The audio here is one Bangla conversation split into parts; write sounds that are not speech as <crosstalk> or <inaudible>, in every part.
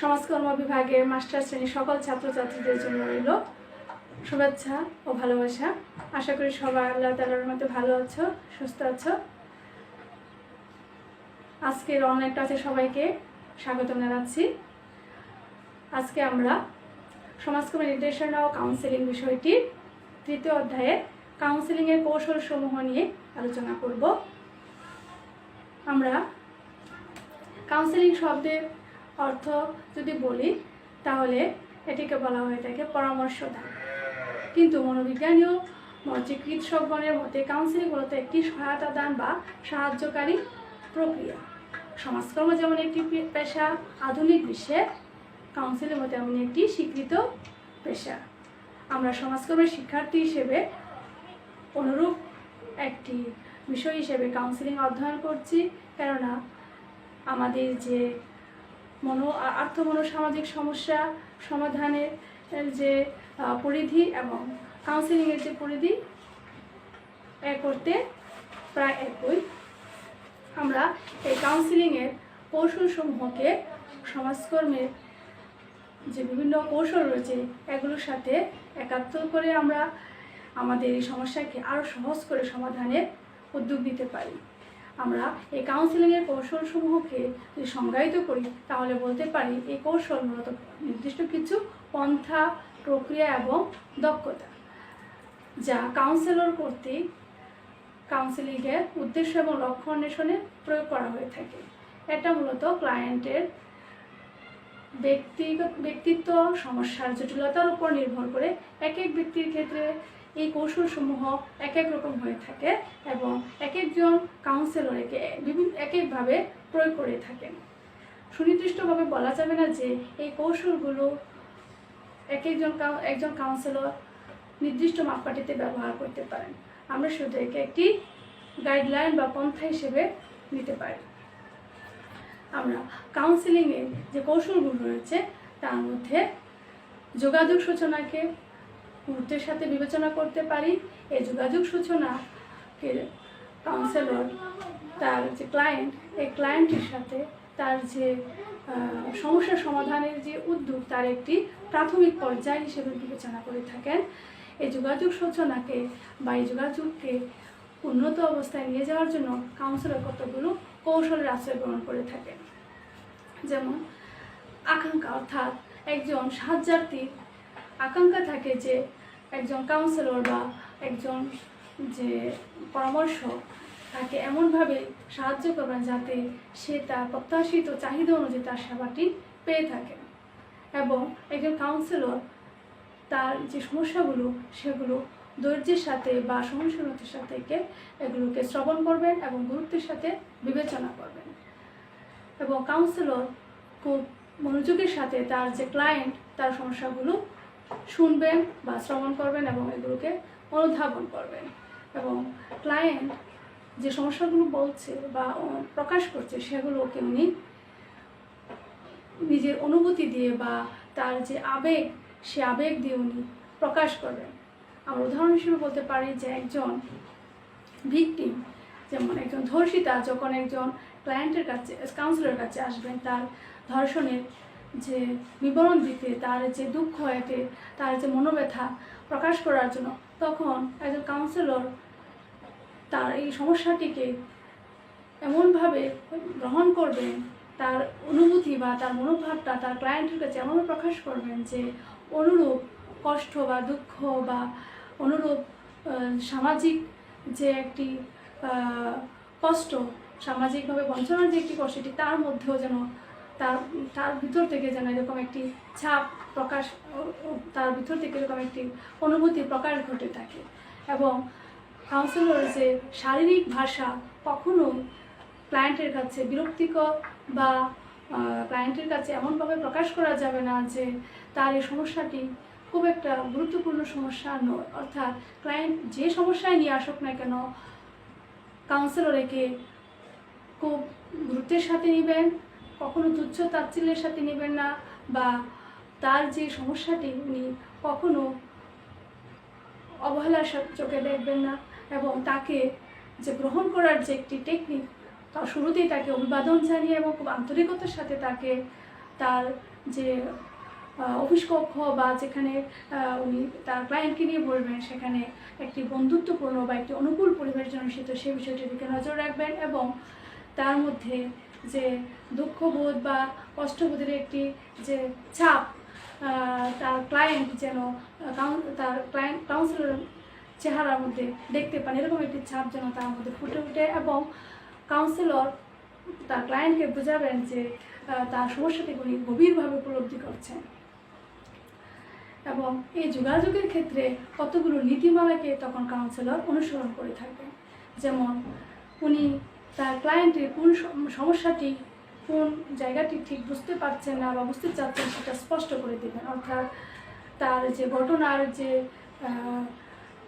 সমাজকর্ম বিভাগের মাস্টার শ্রেণির সকল ছাত্রছাত্রীদের জন্য রইল শুভেচ্ছা ও ভালোবাসা। আশা করি সবাই আল্লাহ তালার মধ্যে ভালো আছো, সুস্থ আছো। আজকের অনলাইন ক্লাসে সবাইকে স্বাগত জানাচ্ছি। আজকে আমরা সমাজকর্ম নির্দেশনা ও কাউন্সেলিং বিষয়টি তৃতীয় অধ্যায়ে কাউন্সেলিংয়ের কৌশলসমূহ নিয়ে আলোচনা করব। আমরা কাউন্সেলিং শব্দের অর্থ যদি বলি, তাহলে এটিকে বলা হয়ে থাকে পরামর্শদান। কিন্তু মনোবিজ্ঞানী ও চিকিৎসকগণের মতে কাউন্সিলিং মূলত একটি সহায়তা দান বা সাহায্যকারী প্রক্রিয়া। সমাজকর্ম যেমন একটি পেশা, আধুনিক বিশ্বে কাউন্সিলিং তেমন একটি স্বীকৃত পেশা। আমরা সমাজকর্মের শিক্ষার্থী হিসেবে অনুরূপ একটি বিষয় হিসেবে কাউন্সিলিং অধ্যয়ন করছি। কেননা, আমাদের যে মনো আর্থ মনোসামাজিক সমস্যা সমাধানের যে পরিধি এবং কাউন্সিলিংয়ের যে পরিধি, এ করতে প্রায় একই। আমরা এই কাউন্সিলিংয়ের কৌশলসমূহকে সমাজকর্মের যে বিভিন্ন কৌশল রয়েছে, এগুলোর সাথে একাত্তর করে আমরা আমাদের এই সমস্যাকে আরও সহজ করে সমাধানের উদ্যোগ নিতে পারি। আমরা এই কাউন্সিলিংয়ের কৌশলসমূহকে যদি সংজ্ঞায়িত করি, তাহলে বলতে পারি এই কৌশল মূলত নির্দিষ্ট কিছু পন্থা, প্রক্রিয়া এবং দক্ষতা, যা কাউন্সিলর কর্তৃক কাউন্সিলিংয়ের উদ্দেশ্য এবং লক্ষ্য অন্বেষণে প্রয়োগ করা হয়ে থাকে। এটা মূলত ক্লায়েন্টের ব্যক্তিগত ব্যক্তিত্ব, সমস্যার জটিলতার উপর নির্ভর করে এক এক ব্যক্তির ক্ষেত্রে এই কৌশলসমূহ এক এক রকম হয়ে থাকে এবং এক একজন কাউন্সিলর একে বিভিন্ন এক একভাবে প্রয়োগ করে থাকেন। সুনির্দিষ্টভাবে বলা যাবে না যে এই কৌশলগুলো এক একজন একজন কাউন্সিলর নির্দিষ্ট মাপকাঠিতে ব্যবহার করতে পারেন। আমরা শুধু একে একটি গাইডলাইন বা পন্থা হিসেবে নিতে পারি। আমরা কাউন্সিলিংয়ের যে কৌশলগুলো রয়েছে, তার মধ্যে যোগাযোগ সূচনাকে গুরুত্বের সাথে বিবেচনা করতে পারি, এই যোগাযোগ সূচনাকে কাউন্সিলর তার যে ক্লায়েন্ট এই ক্লায়েন্টের সাথে তার যে সমস্যা সমাধানের যে উদ্যোগ, তার একটি প্রাথমিক পর্যায় হিসেবে বিবেচনা করে থাকেন। এই যোগাযোগ সূচনাকে বা এই যোগাযোগকে উন্নত অবস্থায় নিয়ে যাওয়ার জন্য কাউন্সিলর কতগুলো কৌশলের আশ্রয় গ্রহণ করে থাকে? যেমন, আকাঙ্ক্ষা অর্থাৎ একজন সাহায্যার্থীর আকাঙ্ক্ষা থাকে যে একজন কাউন্সিলর বা একজন যে পরামর্শ তাকে এমনভাবে সাহায্য করবেন যাতে সে তার প্রত্যাশিত চাহিদা অনুযায়ী তার সেবাটি পেয়ে থাকে। এবং একজন কাউন্সিলর তার যে সমস্যাগুলো, সেগুলো ধৈর্যের সাথে বা সহনশীলতার সাথে এগুলোকে শ্রবণ করবেন এবং গুরুত্বের সাথে বিবেচনা করবেন। এবং কাউন্সিলর খুব মনোযোগের সাথে তার যে ক্লায়েন্ট তার সমস্যাগুলো শুনবেন বা শ্রবণ করবেন এবং এগুলোকে অনুধাবন করবেন। এবং ক্লায়েন্ট যে সমস্যাগুলো বলছে বা প্রকাশ করছে সেগুলোকে উনি নিজের অনুভূতি দিয়ে বা তার যে আবেগ, সে আবেগ দিয়ে উনি প্রকাশ করবেন। আমরা উদাহরণ হিসেবে বলতে পারি যে একজন ভিকটিম, যেমন একজন ধর্ষিতা, যখন একজন ক্লায়েন্টের কাছে কাউন্সিলরের কাছে আসবেন, তার ধর্ষণের যে বিবরণ দিতে তার যে দুঃখ এতে তার যে মনোব্যথা প্রকাশ করার জন্য তখন একজন কাউন্সিলর তার এই সমস্যাটিকে এমনভাবে গ্রহণ করবেন, তার অনুভূতি বা তার মনোভাবটা তার ক্লায়েন্টের কাছে এমনভাবে প্রকাশ করবেন যে অনুরূপ কষ্ট বা দুঃখ বা অনুরূপ সামাজিক যে একটি কষ্ট, সামাজিকভাবে বঞ্চনার যে একটি কষ্ট তার মধ্যেও যেন তার তার ভিতর থেকে যেন এরকম একটি ছাপ প্রকাশ তার ভিতর থেকে এরকম একটি অনুভূতি প্রকাশ ঘটে থাকে। এবং কাউন্সিলর যে শারীরিক ভাষা কখনোই ক্লায়েন্টের কাছে বিরক্তিকর বা ক্লায়েন্টের কাছে এমনভাবে প্রকাশ করা যাবে না যে তার এই সমস্যাটি খুব একটা গুরুত্বপূর্ণ সমস্যা নয়। অর্থাৎ ক্লায়েন্ট যে সমস্যায় নিয়ে আসুক না কেন কাউন্সিলর একে খুব গুরুত্বের সাথে নেবেন কখনো তুচ্ছ তাচ্ছিল্যের সাথে নেবেন না বা তার যে সমস্যাটি, উনি কখনো অবহেলার সাথে চোখে দেখবেন না এবং তাকে যে গ্রহণ করার যে একটি টেকনিক তা শুরুতেই তাকে অভিবাদন জানিয়ে এবং খুব আন্তরিকতার সাথে তাকে তার যে অফিস কক্ষ বা যেখানে উনি তার ক্লায়েন্টকে নিয়ে বলবেন, সেখানে একটি বন্ধুত্বপূর্ণ বা একটি অনুকূল পরিবেশ সেটা সেই বিষয়টির দিকে নজর রাখবেন এবং তার মধ্যে যে দুঃখবোধ বা কষ্টবোধের একটি যে আহ, তার ক্লায়েন্ট যেন তার ক্লায়েন্ট কাউন্সিলর চেহারার মধ্যে দেখতে পান এরকম একটি ছাপ যেন তার মধ্যে ফুটে ওঠে এবং কাউন্সিলর তার ক্লায়েন্টকে বোঝাবেন যে তার সমস্যাটি উনি গভীরভাবে উপলব্ধি করছেন। এবং এই যোগাযোগের ক্ষেত্রে কতগুলো নীতিমালাকে তখন কাউন্সিলর অনুসরণ করে থাকবেন? যেমন উনি তার ক্লায়েন্টের কোন সমস্যাটি কোন জায়গাটি ঠিক বুঝতে পারছেন না বা বুঝতে চাচ্ছেন সেটা স্পষ্ট করে দেবেন। অর্থাৎ তার যে ঘটনার যে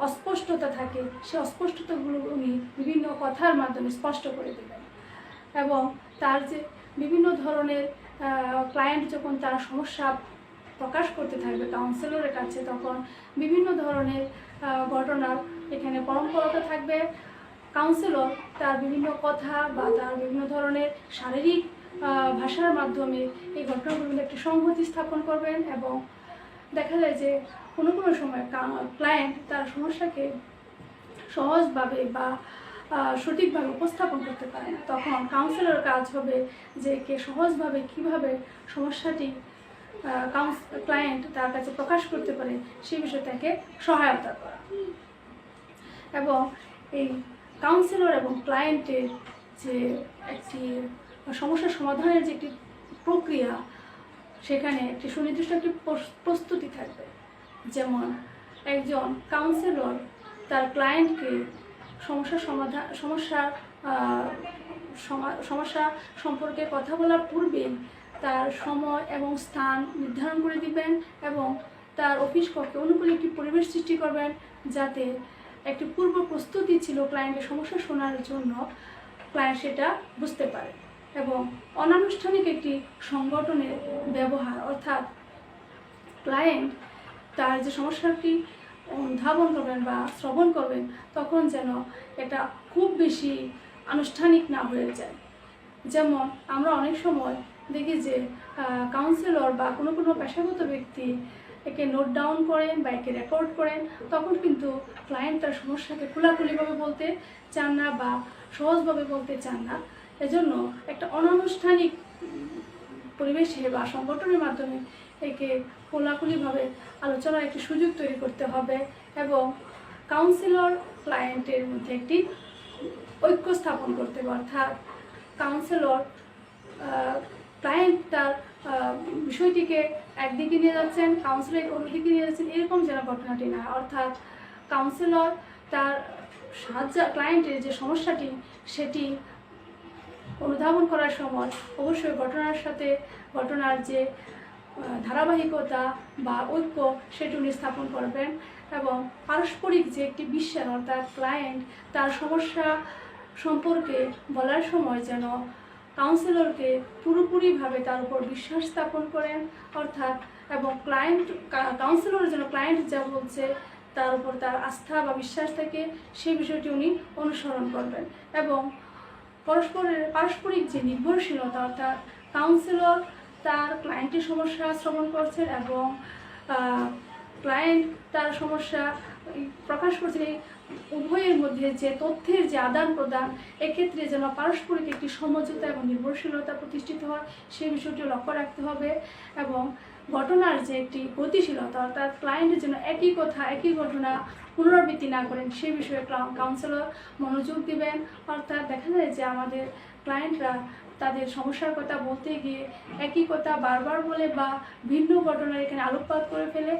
অস্পষ্টতা থাকে, সে অস্পষ্টতাগুলো উনি বিভিন্ন কথার মাধ্যমে স্পষ্ট করে দেবেন। এবং তার যে বিভিন্ন ধরনের ক্লায়েন্ট যখন তার সমস্যা প্রকাশ করতে থাকবে কাউন্সিলরের কাছে, তখন বিভিন্ন ধরনের ঘটনার এখানে পরম্পরতা থাকবে। কাউন্সিলর তার বিভিন্ন কথা বা তার বিভিন্ন ধরনের শারীরিক ভাষার মাধ্যমে এই ঘটনাগুলোর একটি সংহতি স্থাপন করবেন এবং দেখা যায় যে কোনো কোনো সময় ক্লায়েন্ট তার সমস্যাকে সহজভাবে বা সঠিকভাবে উপস্থাপন করতে পারে না। তখন কাউন্সিলর কাজ হবে যে কে সহজভাবে কীভাবে সমস্যাটি কাউন্স ক্লায়েন্ট তার কাছে প্রকাশ করতে পারে সেই বিষয়ে তাকে সহায়তা করা। এবং এই কাউন্সিলর এবং ক্লায়েন্টের যে একটি সমস্যা সমাধানের যে একটি প্রক্রিয়া, সেখানে একটি সুনির্দিষ্ট একটি প্রস- প্রস্তুতি থাকবে। যেমন একজন কাউন্সিলর তার ক্লায়েন্টকে সমস্যা সমাধান সমস্যা সমা- সমস্যা সম্পর্কে কথা বলার পূর্বেই তার সময় এবং স্থান নির্ধারণ করে দিবেন এবং তার অফিস কক্ষে অনুকূল একটি পরিবেশ সৃষ্টি করবেন যাতে একটি পূর্ব প্রস্তুতি ছিল ক্লায়েন্টের সমস্যা শোনার জন্য ক্লায়েন্ট সেটা বুঝতে পারে এবং অনানুষ্ঠানিক একটি সংগঠনের ব্যবহার, অর্থাৎ ক্লায়েন্ট তার যে সমস্যাটি অনুধাবন করবেন বা শ্রবণ করবেন, তখন যেন এটা খুব বেশি আনুষ্ঠানিক না হয়ে যায়। যেমন আমরা অনেক সময় দেখি যে কাউন্সিলর বা কোনো কোনো পেশাগত ব্যক্তি একে নোট ডাউন করেন বা একে রেকর্ড করেন, তখন কিন্তু ক্লায়েন্ট তার সমস্যাকে খোলাখুলিভাবে বলতে চান না বা সহজভাবে বলতে চান না। এজন্য একটা অনানুষ্ঠানিক পরিবেশে বা সংগঠনের মাধ্যমে একে খোলাখুলিভাবে আলোচনার একটি সুযোগ তৈরি করতে হবে এবং কাউন্সিলর ক্লায়েন্টের মধ্যে একটি ঐক্য স্থাপন করতে হবে। অর্থাৎ কাউন্সিলর ক্লায়েন্ট তার বিষয়টিকে একদিকে নিয়ে যাচ্ছেন কাউন্সিলর অন্যদিকে নিয়ে যাচ্ছেন, এরকম যেন ঘটনাটি না অর্থাৎ কাউন্সিলর তার সাহায্য ক্লায়েন্টের যে সমস্যাটি, সেটি অনুধাবন করার সময় অবশ্যই ঘটনার সাথে ঘটনার যে ধারাবাহিকতা বা ঐক্য, সেটি উনি স্থাপন করবেন এবং পারস্পরিক যে একটি বিশ্বাস, অর্থাৎ ক্লায়েন্ট তার সমস্যা সম্পর্কে বলার সময় যেন কাউন্সিলরকে পুরোপুরিভাবে তার উপর বিশ্বাস স্থাপন করেন, অর্থাৎ, এবং ক্লায়েন্ট কাউন্সিলর যেন ক্লায়েন্ট যা বলছে, তার উপর তার আস্থা বা বিশ্বাস থাকে সেই বিষয়টি উনি অনুসরণ করবেন। এবং পরস্পরের পারস্পরিক যে নির্ভরশীলতা, অর্থাৎ কাউন্সিলর তার ক্লায়েন্টের সমস্যা শ্রবণ করছেন এবং ক্লায়েন্ট তার সমস্যা প্রকাশ করছেন, এই উভয়ের মধ্যে যে তথ্যের যে আদান প্রদান, এক্ষেত্রে যেন পারস্পরিক একটি সমঝোতা এবং নির্ভরশীলতা প্রতিষ্ঠিত হয় সেই বিষয়টি লক্ষ্য রাখতে হবে এবং ঘটনার যে একটি গতিশীলতা, অর্থাৎ ক্লায়েন্টের জন্য একই কথা, একই ঘটনা পুনরাবৃত্তি না করেন সেই বিষয়ে কাউন্সিলর মনোযোগ দিবেন। অর্থাৎ দেখা যায় যে আমাদের ক্লায়েন্টরা তাদের সমস্যার কথা বলতে গিয়ে একই কথা বারবার বলে বা ভিন্ন ঘটনার এখানে আলোকপাত করে ফেলে।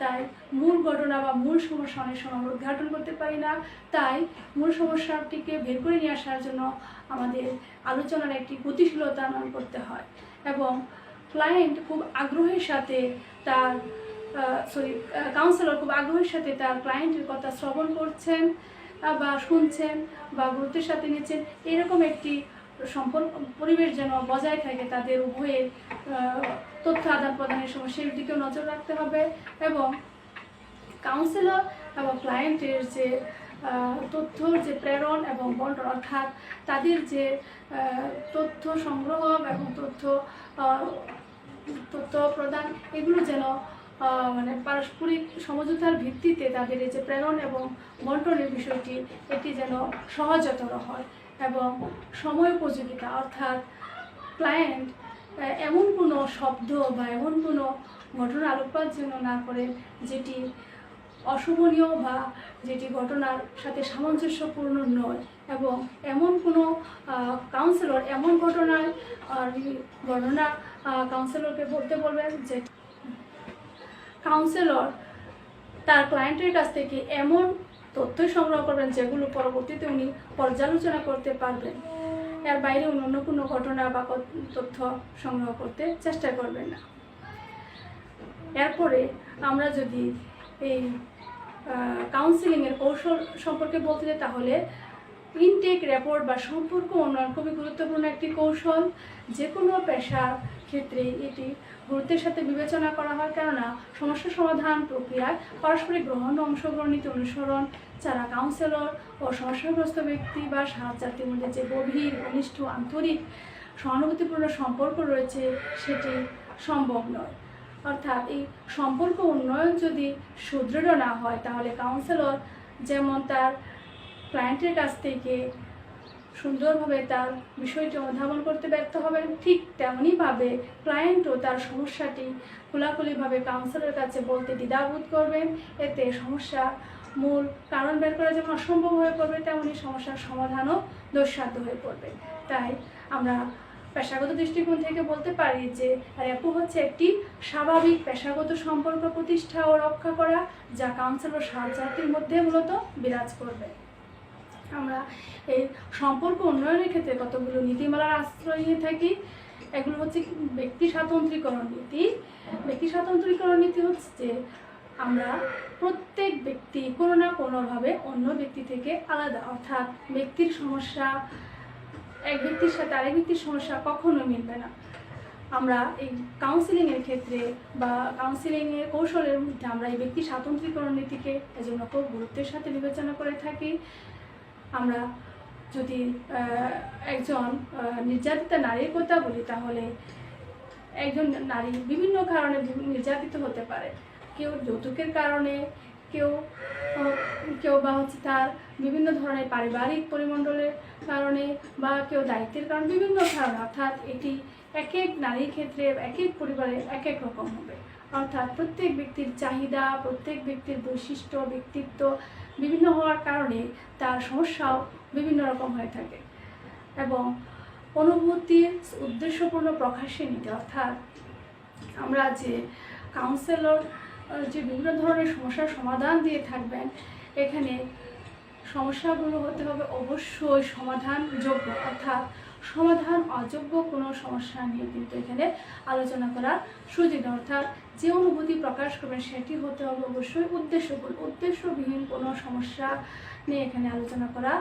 তাই মূল ঘটনা বা মূল সমস্যা অনেক সময় আমরা উদ্ঘাটন করতে পারি না। তাই মূল সমস্যাটিকে বের করে নিয়ে আসার জন্য আমাদের আলোচনার একটি গতিশীলতা আনয়ন করতে হয় এবং ক্লায়েন্ট খুব আগ্রহের সাথে তার সরি কাউন্সিলর খুব আগ্রহের সাথে তার ক্লায়েন্টের কথা শ্রবণ করছেন বা শুনছেন, বা গুরুত্বের সাথে নিচ্ছেন, এরকম একটি সম্পর্ক পরিবেশ যেন বজায় থাকে তাদের উভয়ের তথ্য আদান প্রদানের সময় সেই দিকেও নজর রাখতে হবে এবং কাউন্সিলর এবং ক্লায়েন্টের যে আহ, তথ্যর যে প্রেরণ এবং বন্টন অর্থাৎ তাদের যে তথ্য সংগ্রহ এবং তথ্য তথ্য প্রদান এগুলো যেন মানে পারস্পরিক সমঝোতার ভিত্তিতে তাদের এই যে প্রেরণ এবং বন্টনের বিষয়টি এটি যেন সহজতর হয় এবং সময় উপযোগিতা অর্থাৎ ক্লায়েন্ট এমন কোনো শব্দ বা এমন কোনো ঘটনা আলোকপাত যেন না করেন যেটি অশোভনীয় বা যেটি ঘটনার সাথে সামঞ্জস্যপূর্ণ নয় এবং এমন কোনো কাউন্সিলর এমন ঘটনার আহ, ঘটনা কাউন্সিলরকে বলতে বলবেন যে কাউন্সিলর তার ক্লায়েন্টের কাছ থেকে এমন তথ্য সংগ্রহ করবেন যেগুলো পরবর্তীতে উনি পর্যালোচনা করতে পারবেন। এর বাইরে অন্য কোনো ঘটনা বা তথ্য সংগ্রহ করতে চেষ্টা করবেন না। এরপরে আমরা যদি এই কাউন্সিলিংয়ের কৌশল সম্পর্কে বলতে যাই, তাহলে ইনটেক রেপোর্ট বা সম্পর্ক উন্নয়ন খুবই গুরুত্বপূর্ণ একটি কৌশল। যে কোনো পেশার ক্ষেত্রে এটি গুরুত্বের সাথে বিবেচনা করা হয়, কেননা সমস্যা সমাধান প্রক্রিয়ায় পারস্পরিক গ্রহণ ও অংশগ্রহণ অনুসরণ যারা কাউন্সিলর ও সমস্যাগ্রস্ত ব্যক্তি বা সাহায্যার্থীর মধ্যে যে গভীর, ঘনিষ্ঠ, আন্তরিক, সহানুভূতিপূর্ণ সম্পর্ক রয়েছে, সেটি সম্ভব নয়। অর্থাৎ এই সম্পর্ক উন্নয়ন যদি সুদৃঢ় না হয়, তাহলে কাউন্সিলর যেমন তার ক্লায়েন্টের কাছ থেকে সুন্দরভাবে তার বিষয়টি অনুধাবন করতে ব্যর্থ হবেন। ঠিক তেমনইভাবে ক্লায়েন্টও তার সমস্যাটি খোলাখুলিভাবে কাউন্সিলরের কাছে বলতে দ্বিধাবোধ করবেন। এতে সমস্যা মূল কারণ বের করা যেমন অসম্ভব হয়ে পড়বে তেমনই সমস্যার সমাধানও দুঃসাধ্য হয়ে পড়বে। তাই আমরা পেশাগত দৃষ্টিকোণ থেকে বলতে পারি যে র্যাপো হচ্ছে একটি স্বাভাবিক পেশাগত সম্পর্ক প্রতিষ্ঠা ও রক্ষা করা, যা কাউন্সিলর সাহায্যার্থীর মধ্যে মূলত বিরাজ করবে। আমরা এই সম্পর্ক উন্নয়নের ক্ষেত্রে কতগুলো নীতিমালার আশ্রয় নিয়ে থাকি, এগুলো হচ্ছে ব্যক্তি স্বাতন্ত্রীকরণ নীতি। ব্যক্তি স্বাতন্ত্রীকরণ নীতি হচ্ছে যে আমরা প্রত্যেক ব্যক্তি কোনো না কোনোভাবে অন্য ব্যক্তি থেকে আলাদা, অর্থাৎ ব্যক্তির সমস্যা, এক ব্যক্তির সাথে আরেক ব্যক্তির সমস্যা কখনো মিলবে না। আমরা এই কাউন্সিলিংয়ের ক্ষেত্রে বা কাউন্সিলিংয়ের কৌশলের মধ্যে আমরা এই ব্যক্তি স্বাতন্ত্রীকরণ নীতিকে এজন্য খুব গুরুত্বের সাথে বিবেচনা করে থাকি। আমরা যদি একজন নির্যাতিতা নারীর কথা বলি, তাহলে একজন নারী বিভিন্ন কারণে নির্যাতিত হতে পারে। কেউ যৌতুকের কারণে, কেউ কেউ বা হচ্ছে তার বিভিন্ন ধরনের পারিবারিক পরিমণ্ডলের কারণে বা কেউ দায়িত্বের কারণে বিভিন্ন কারণে, অর্থাৎ এটি এক এক নারীর ক্ষেত্রে এক এক পরিবারে এক এক রকম হবে। অর্থাৎ প্রত্যেক ব্যক্তির চাহিদা, প্রত্যেক ব্যক্তির বৈশিষ্ট্য, ব্যক্তিত্ব বিভিন্ন হওয়ার কারণে তার সমস্যাও বিভিন্ন রকম হয়ে থাকে এবং অনুভূতির উদ্দেশ্যপূর্ণ প্রকাশে নিতে, অর্থাৎ আমরা যে কাউন্সিলর যে বিভিন্ন ধরনের সমস্যার সমাধান দিয়ে থাকবেন, এখানে সমস্যাগুলো হতে হবে অবশ্যই সমাধানযোগ্য, অর্থাৎ সমাধান অযোগ্য কোনো সমস্যা নিয়ে কিন্তু এখানে আলোচনা করার সুযোগ অর্থাৎ যে অনুভূতি প্রকাশ করবেন সেটি হতে হবে অবশ্যই উদ্দেশ্যপূর্ণ উদ্দেশ্যবিহীন কোনো সমস্যা নিয়ে এখানে আলোচনা করা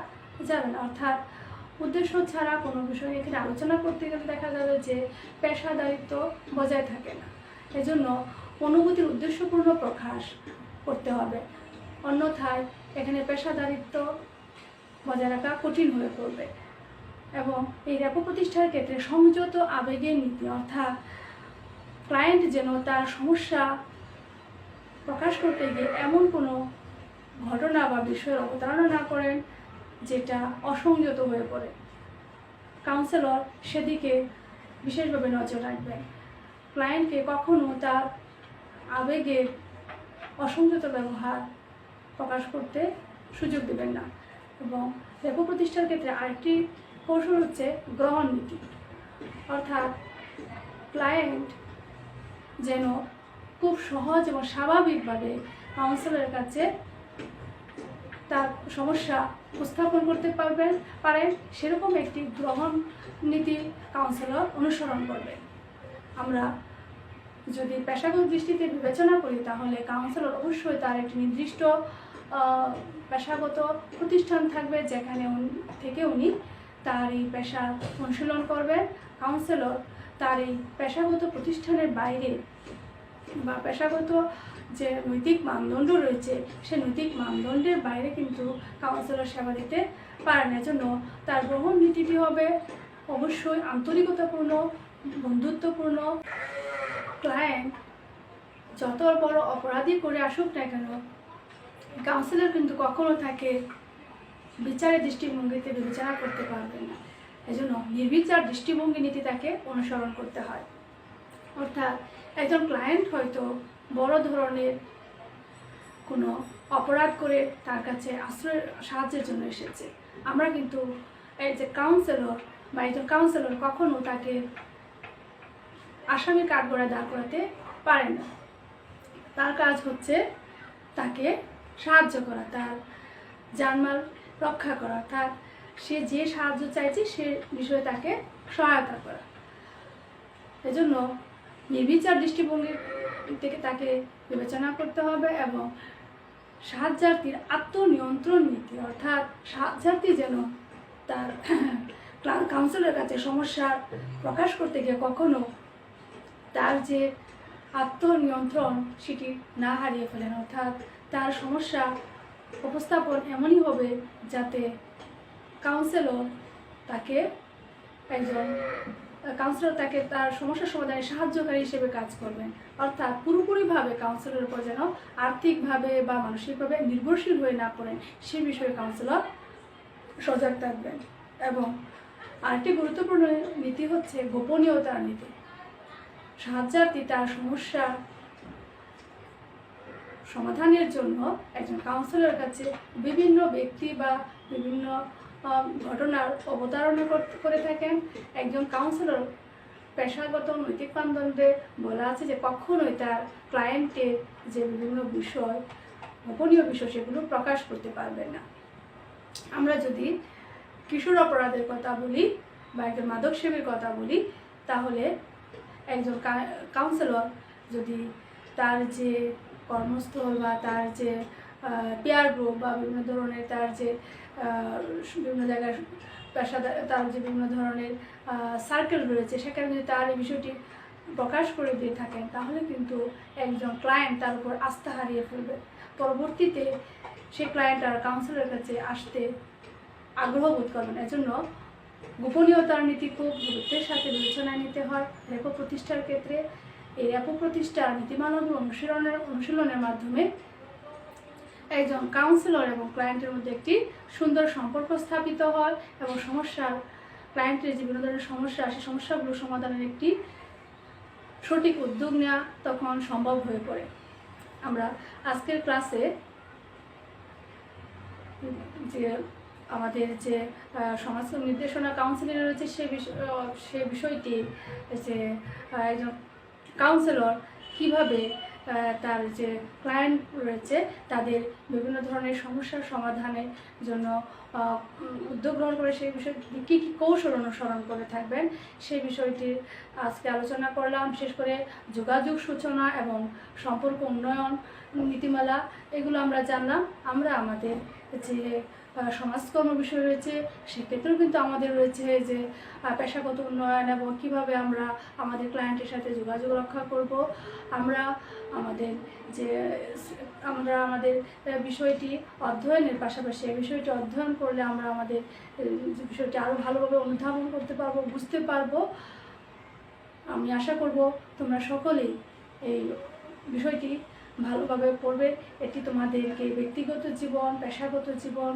যাবে না। অর্থাৎ উদ্দেশ্য ছাড়া কোনো বিষয় এখানে আলোচনা করতে গেলে দেখা যাবে যে পেশাদারিত্ব বজায় থাকে না। এজন্য অনুভূতির উদ্দেশ্যপূর্ণ প্রকাশ করতে হবে। অন্যথায় এখানে পেশাদারিত্ব বজায় রাখা কঠিন হয়ে পড়বে। এবং এই রেপো প্রতিষ্ঠার ক্ষেত্রে সংযত আবেগের নীতি, অর্থাৎ ক্লায়েন্ট যেন তার সমস্যা প্রকাশ করতে গিয়ে এমন কোনো ঘটনা বা বিষয়ের অবতারণা না করেন যেটা অসংযত হয়ে পড়ে। কাউন্সিলর সেদিকে বিশেষভাবে নজর রাখবেন। ক্লায়েন্টকে কখনো তার আবেগের অসংযত ব্যবহার প্রকাশ করতে সুযোগ দেবেন না এবং রেপো প্রতিষ্ঠার ক্ষেত্রে আরেকটি কৌশল হচ্ছে গ্রহণ নীতি। অর্থাৎ ক্লায়েন্ট যেন খুব সহজ এবং স্বাভাবিকভাবে কাউন্সিলরের কাছে তার সমস্যা উপস্থাপন করতে পারবেন, পারেন। সেরকম একটি গ্রহণ নীতি কাউন্সিলর অনুসরণ করবে। আমরা যদি পেশাগত দৃষ্টিতে বিবেচনা করি, তাহলে কাউন্সিলর অবশ্যই তার একটি নির্দিষ্ট পেশাগত প্রতিষ্ঠান থাকবে, যেখানে থেকে উনি তার এই পেশা অনুশীলন করবেন। কাউন্সিলর তার এই পেশাগত প্রতিষ্ঠানের বাইরে বা পেশাগত যে নৈতিক মানদণ্ড রয়েছে, সে নৈতিক মানদণ্ডের বাইরে কিন্তু কাউন্সিলর সেবা দিতে পারে না এজন্য তার গ্রহণ নীতিটি হবে অবশ্যই আন্তরিকতাপূর্ণ, বন্ধুত্বপূর্ণ। ক্লায়েন্ট যত বড় অপরাধী করে আসুক না কেন কাউন্সিলর কিন্তু কখনো তাকে বিচারের দৃষ্টিভঙ্গিতে বিবেচনা করতে পারবে না। এজন্য নির্বিচার দৃষ্টিভঙ্গি নীতি তাকে অনুসরণ করতে হয়। অর্থাৎ একজন ক্লায়েন্ট হয়তো বড় ধরনের কোনো অপরাধ করে তার কাছে আশ্রয়, সাহায্যের জন্য এসেছে। আমরা কিন্তু এই যে কাউন্সেলর বা একজন কাউন্সেলর কখনো তাকে আসামি কাঠগড়ায় দাঁড় করাতে পারে না। তার কাজ হচ্ছে তাকে সাহায্য করা, তার জানমাল রক্ষা করা, তার, সে যে সাহায্য চাইছে সে বিষয়ে তাকে সহায়তা করা। এজন্য নির্বিচার দৃষ্টিভঙ্গি থেকে তাকে বিবেচনা করতে হবে এবং সাহায্যার্থীর আত্মনিয়ন্ত্রণ নীতি, অর্থাৎ সাহায্যার্থী যেন তার <clears throat> কাউন্সিলের কাছে সমস্যার প্রকাশ করতে গিয়ে কখনো তার যে আত্মনিয়ন্ত্রণ সেটি না হারিয়ে ফেলেন, অর্থাৎ তার সমস্যা উপস্থাপন এমনই হবে যাতে কাউন্সিলর তাকে একজন কাউন্সিলর তাকে তার সমস্যা সমাধানে সাহায্যকারী হিসেবে কাজ করবেন অর্থাৎ পুরোপুরিভাবে কাউন্সিলরের উপর যেন আর্থিকভাবে বা মানসিকভাবে নির্ভরশীল হয়ে না পড়েন, সে বিষয়ে কাউন্সিলর সজাগ থাকবেন। এবং আরেকটি গুরুত্বপূর্ণ নীতি হচ্ছে গোপনীয়তার নীতি। সাহায্যার্থী তার সমস্যা সমাধানের জন্য একজন কাউন্সিলর কাছে বিভিন্ন ব্যক্তি বা বিভিন্ন ঘটনার অবতারণা করে থাকেন। একজন কাউন্সিলর পেশাগত নৈতিক মানদণ্ডে বলা আছে যে কখনোই তার ক্লায়েন্টের যে বিভিন্ন বিষয়, গোপনীয় বিষয় সেগুলো প্রকাশ করতে পারবে না। আমরা যদি কিশোর অপরাধের কথা বলি বা একজন মাদক সেবীর কথা বলি, তাহলে একজন কাউন্সিলর যদি তার যে কর্মস্থল বা তার যে পেয়ার গ্রুপ বা বিভিন্ন ধরনের তার যে বিভিন্ন জায়গার পেশাদার, তার যে বিভিন্ন ধরনের সার্কেল রয়েছে, সেখানে যদি তার এই বিষয়টি প্রকাশ করে দিয়ে থাকেন, তাহলে কিন্তু একজন ক্লায়েন্ট তার উপর আস্থা হারিয়ে ফেলবে। পরবর্তীতে সে ক্লায়েন্ট আর কাউন্সিলের কাছে আসতে আগ্রহ বোধ করবেন। এজন্য গোপনীয়তার নীতি খুব গুরুত্বের সাথে বিবেচনায় নিতে হয়। রেপো প্রতিষ্ঠার ক্ষেত্রে এই রেপো প্রতিষ্ঠার নীতিমালাগুলো অনুশীলনের অনুশীলনের মাধ্যমে একজন কাউন্সিলর এবং ক্লায়েন্টের মধ্যে একটি সুন্দর সম্পর্ক স্থাপিত হয় এবং সমস্যার ক্লায়েন্টের যে বিভিন্ন ধরনের সমস্যা সেই সমস্যাগুলো সমাধানের একটি সঠিক উদ্যোগ নেওয়া তখন সম্ভব হয়ে পড়ে। আমরা আজকের ক্লাসে যে আমাদের যে সমাজ নির্দেশনা কাউন্সিলিং রয়েছে সে বিষয়, সে বিষয়টি, যে একজন কাউন্সিলর কীভাবে তার যে ক্লায়েন্ট রয়েছে, তাদের বিভিন্ন ধরনের সমস্যার সমাধানের জন্য উদ্যোগ গ্রহণ করে সেই বিষয়টি কী কী কৌশল অনুসরণ করে থাকবেন, সেই বিষয়টি আজকে আলোচনা করলাম। বিশেষ করে যোগাযোগ সূচনা এবং সম্পর্ক উন্নয়ন নীতিমালা, এগুলো আমরা জানলাম। আমরা আমাদের যে সমাজকর্ম বিষয় রয়েছে, সেক্ষেত্রেও কিন্তু আমাদের রয়েছে যে পেশাগত উন্নয়ন এবং কীভাবে আমরা আমাদের ক্লায়েন্টের সাথে যোগাযোগ রক্ষা করব। আমরা আমাদের যে, আমরা আমাদের বিষয়টি অধ্যয়নের পাশাপাশি এই বিষয়টি অধ্যয়ন করলে আমরা আমাদের বিষয়টি আরও ভালোভাবে অনুধাবন করতে পারব, বুঝতে পারব। আমি আশা করব তোমরা সকলেই এই বিষয়টি ভালোভাবে পড়বে। এটি তোমাদেরকে ব্যক্তিগত জীবন, পেশাগত জীবন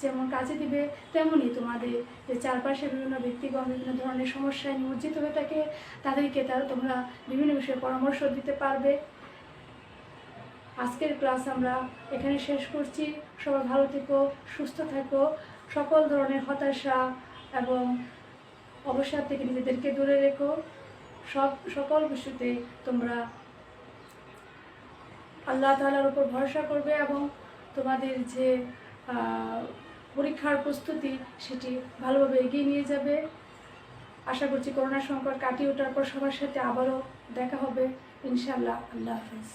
যেমন কাজে দিবে, তেমনই তোমাদের যে চারপাশে বিভিন্ন ব্যক্তিগণ বিভিন্ন ধরনের সমস্যায় নিমজ্জিত হয়ে থাকে, তাদেরকে তারা তোমরা বিভিন্ন বিষয়ে পরামর্শ দিতে পারবে। আজকের ক্লাস আমরা এখানে শেষ করছি। সবাই ভালো থেকো, সুস্থ থাকো। সকল ধরনের হতাশা এবং অবসাদ থেকে নিজেদেরকে দূরে রেখো। সব, সকল কিছুতে তোমরা আল্লাহ তাআলার উপর ভরসা করবে এবং তোমাদের যে পরীক্ষার প্রস্তুতি সেটি ভালোভাবে এগিয়ে নিয়ে যাবে। আশা করছি করোনা সংকট কাটিয়ে ওঠার পর সবার সাথে আবারও দেখা হবে। ইনশাল্লাহ আল্লাহ হাফেজ।